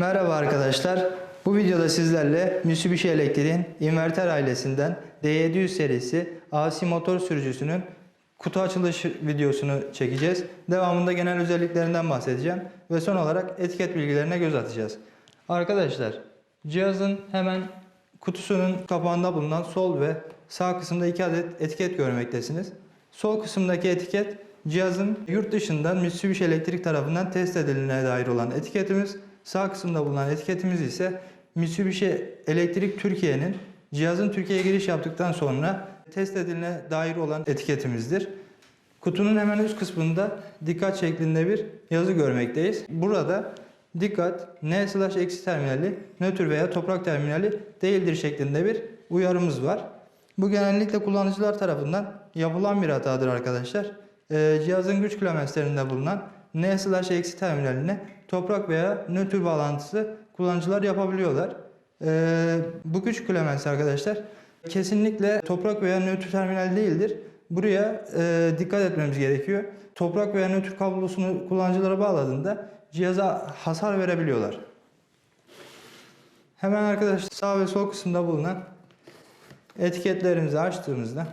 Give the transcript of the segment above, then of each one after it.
Merhaba arkadaşlar. Bu videoda sizlerle Mitsubishi Elektrik'in inverter ailesinden D700 serisi AC motor sürücüsünün kutu açılış videosunu çekeceğiz. Devamında genel özelliklerinden bahsedeceğim ve son olarak etiket bilgilerine göz atacağız. Arkadaşlar, cihazın hemen kutusunun kapağında bulunan sol ve sağ kısımda iki adet etiket görmektesiniz. Sol kısımdaki etiket cihazın yurt dışından Mitsubishi Elektrik tarafından test edildiğine dair olan etiketimiz. Sağ kısımda bulunan etiketimiz ise Mitsubishi Elektrik Türkiye'nin cihazın Türkiye'ye giriş yaptıktan sonra test edilene dair olan etiketimizdir. Kutunun hemen üst kısmında dikkat şeklinde bir yazı görmekteyiz. Burada dikkat N slash eksi terminali nötr veya toprak terminali değildir şeklinde bir uyarımız var. Bu genellikle kullanıcılar tarafından yapılan bir hatadır arkadaşlar. Ee, cihazın güç kilometrelerinde bulunan N slash eksi terminaline toprak veya nötr bağlantısı kullanıcılar yapabiliyorlar. Ee, bu güç kilometre arkadaşlar kesinlikle toprak veya nötr terminal değildir. Buraya e, dikkat etmemiz gerekiyor. Toprak veya nötr kablosunu kullanıcılara bağladığında cihaza hasar verebiliyorlar. Hemen arkadaşlar sağ ve sol kısımda bulunan etiketlerimizi açtığımızda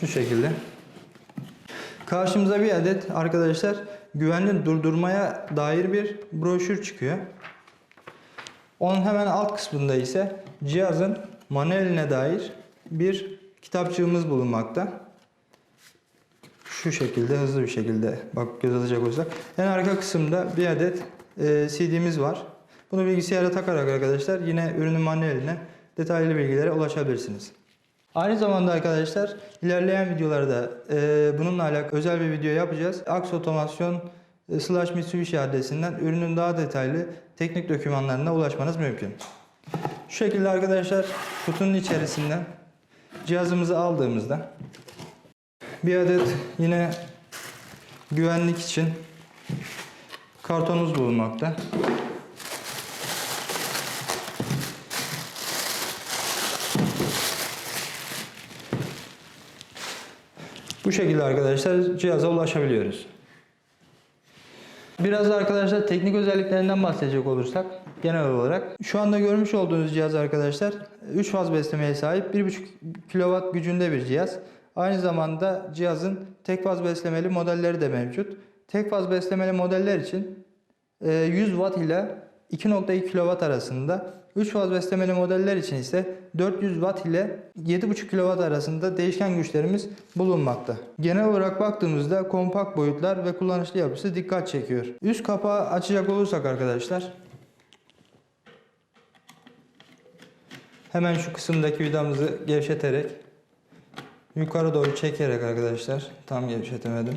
şu şekilde karşımıza bir adet arkadaşlar güvenli durdurmaya dair bir broşür çıkıyor. Onun hemen alt kısmında ise cihazın manueline dair bir kitapçığımız bulunmakta. Şu şekilde hızlı bir şekilde bak göz atacak olursak. En arka kısımda bir adet e, CD'miz var. Bunu bilgisayara takarak arkadaşlar yine ürünün manueline detaylı bilgilere ulaşabilirsiniz. Aynı zamanda arkadaşlar ilerleyen videolarda e, bununla alakalı özel bir video yapacağız. Aks Otomasyon e, slash Mitsubishi adresinden ürünün daha detaylı teknik dokümanlarına ulaşmanız mümkün. Şu şekilde arkadaşlar kutunun içerisinden cihazımızı aldığımızda bir adet yine güvenlik için kartonumuz bulunmakta. Bu şekilde arkadaşlar cihaza ulaşabiliyoruz. Biraz da arkadaşlar teknik özelliklerinden bahsedecek olursak genel olarak şu anda görmüş olduğunuz cihaz arkadaşlar 3 faz beslemeye sahip 1.5 kW gücünde bir cihaz. Aynı zamanda cihazın tek faz beslemeli modelleri de mevcut. Tek faz beslemeli modeller için e, 100 Watt ile 2.2 kW arasında 3 faz beslemeli modeller için ise 400 Watt ile 7.5 kW arasında değişken güçlerimiz bulunmakta. Genel olarak baktığımızda kompakt boyutlar ve kullanışlı yapısı dikkat çekiyor. Üst kapağı açacak olursak arkadaşlar hemen şu kısımdaki vidamızı gevşeterek yukarı doğru çekerek arkadaşlar tam gevşetemedim.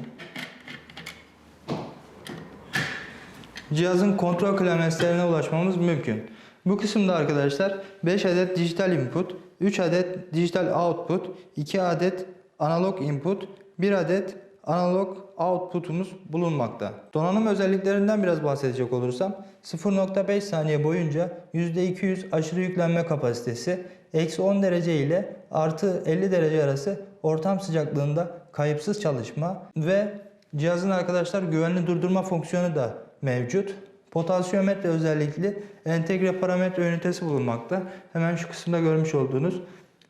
cihazın kontrol klavyeslerine ulaşmamız mümkün. Bu kısımda arkadaşlar 5 adet dijital input, 3 adet dijital output, 2 adet analog input, 1 adet analog outputumuz bulunmakta. Donanım özelliklerinden biraz bahsedecek olursam 0.5 saniye boyunca %200 aşırı yüklenme kapasitesi, eksi 10 derece ile artı 50 derece arası ortam sıcaklığında kayıpsız çalışma ve cihazın arkadaşlar güvenli durdurma fonksiyonu da mevcut. Potansiyometre özellikli entegre parametre ünitesi bulunmakta. Hemen şu kısımda görmüş olduğunuz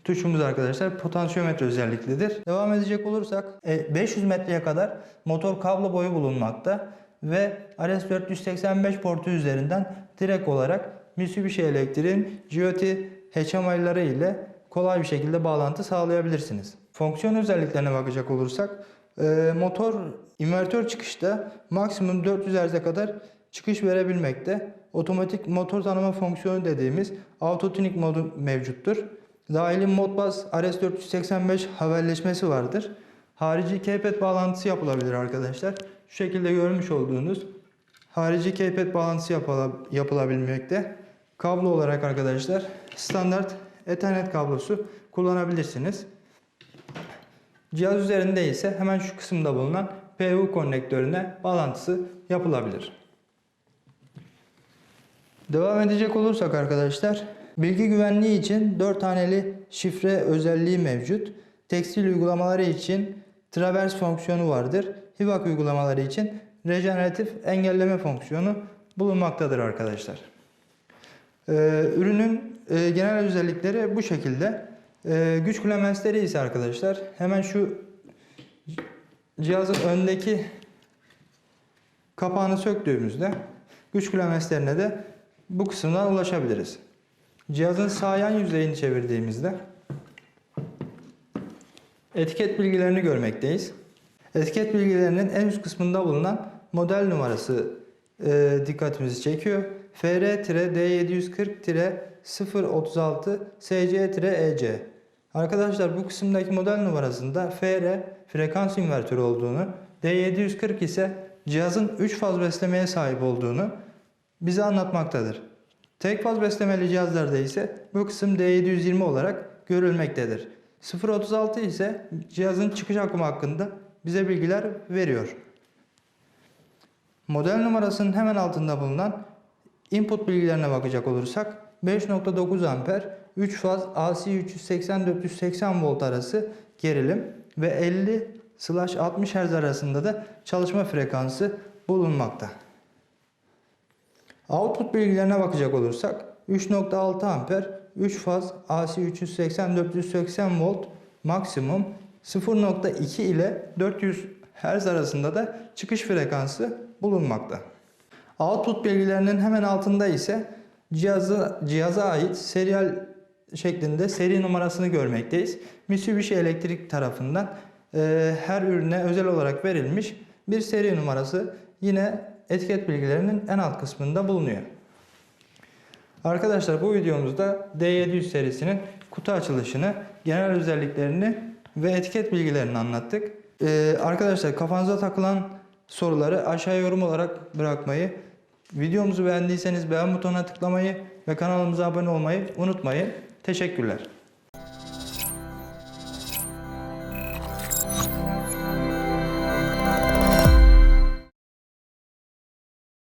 tuşumuz arkadaşlar potansiyometre özelliklidir. Devam edecek olursak 500 metreye kadar motor kablo boyu bulunmakta ve RS485 portu üzerinden direkt olarak Mitsubishi Elektrik'in GOT HMI'ları ile kolay bir şekilde bağlantı sağlayabilirsiniz. Fonksiyon özelliklerine bakacak olursak e, motor invertör çıkışta maksimum 400 Hz'e kadar çıkış verebilmekte. Otomatik motor tanıma fonksiyonu dediğimiz autotuning modu mevcuttur. Dahili Modbus RS485 haberleşmesi vardır. Harici keypad bağlantısı yapılabilir arkadaşlar. Şu şekilde görmüş olduğunuz harici keypad bağlantısı yapılabilmekte. Kablo olarak arkadaşlar standart Ethernet kablosu kullanabilirsiniz. Cihaz üzerinde ise hemen şu kısımda bulunan PU konnektörüne bağlantısı yapılabilir. Devam edecek olursak arkadaşlar bilgi güvenliği için 4 haneli şifre özelliği mevcut. Tekstil uygulamaları için travers fonksiyonu vardır. HIVAC uygulamaları için rejeneratif engelleme fonksiyonu bulunmaktadır arkadaşlar. Ee, ürünün e, genel özellikleri bu şekilde. Ee, güç klemensleri ise arkadaşlar hemen şu cihazın öndeki kapağını söktüğümüzde güç klemenslerine de bu kısımdan ulaşabiliriz. Cihazın sağ yan yüzeyini çevirdiğimizde etiket bilgilerini görmekteyiz. Etiket bilgilerinin en üst kısmında bulunan model numarası e, dikkatimizi çekiyor. FR-D740-036 SC-EC. Arkadaşlar bu kısımdaki model numarasında FR frekans invertörü olduğunu, D740 ise cihazın 3 faz beslemeye sahip olduğunu bize anlatmaktadır. Tek faz beslemeli cihazlarda ise bu kısım D720 olarak görülmektedir. 036 ise cihazın çıkış akımı hakkında bize bilgiler veriyor. Model numarasının hemen altında bulunan input bilgilerine bakacak olursak 5.9 amper 3 faz AC 380-480 volt arası gerilim ve 50 60 Hz arasında da çalışma frekansı bulunmakta. Output bilgilerine bakacak olursak 3.6 amper 3 faz AC 380-480 volt maksimum 0.2 ile 400 Hz arasında da çıkış frekansı bulunmakta. Output bilgilerinin hemen altında ise cihazı, cihaza ait serial şeklinde seri numarasını görmekteyiz. Mitsubishi Elektrik tarafından e, her ürüne özel olarak verilmiş bir seri numarası yine etiket bilgilerinin en alt kısmında bulunuyor. Arkadaşlar bu videomuzda D700 serisinin kutu açılışını, genel özelliklerini ve etiket bilgilerini anlattık. Ee, arkadaşlar kafanıza takılan soruları aşağıya yorum olarak bırakmayı, videomuzu beğendiyseniz beğen butonuna tıklamayı ve kanalımıza abone olmayı unutmayın. Teşekkürler.